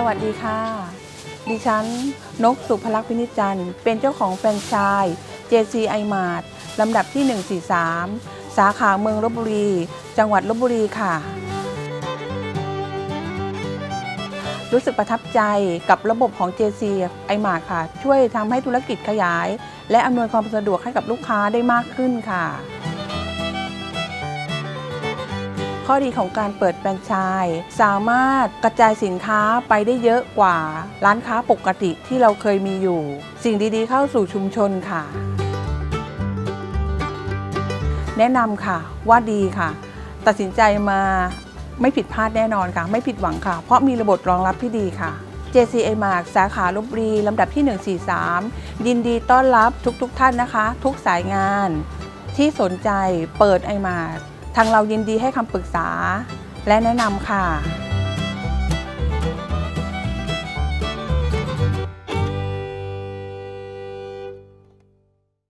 สวัสดีค่ะ ดิฉัน นกสุภลักษณ์พินิจจันทร์ เป็นเจ้าของแฟรนไชส์ JC i m a r t ลำดับที่ 143 สาขาเมืองลบบุรี จังหวัดลบบุรีค่ะ รู้สึกประทับใจกับระบบของ JC i m a r t ค่ะ ช่วยทำให้ธุรกิจขยาย และอำนวยความสะดวกให้กับลูกค้าได้มากขึ้นค่ะ ข้อดีของการเปิดแฟรนไชส์สามารถกระจายสินค้าไปได้เยอะกว่าร้านค้าปกติที่เราเคยมีอยู่ สิ่งดีๆเข้าสู่ชุมชนค่ะ แนะนำค่ะว่าดีค่ะ ตัดสินใจมาไม่ผิดพลาดแน่นอนค่ะ ไม่ผิดหวังค่ะ เพราะมีระบบรองรับที่ดีค่ะ JCA Mark สาขาลบบุรีลำดับที่ 143 ยินดีต้อนรับทุกๆทท่านนะคะ ทุกสายงานที่สนใจเปิดไอมา ทางเรายินดีให้คำปรึกษาและแนะนำค่ะ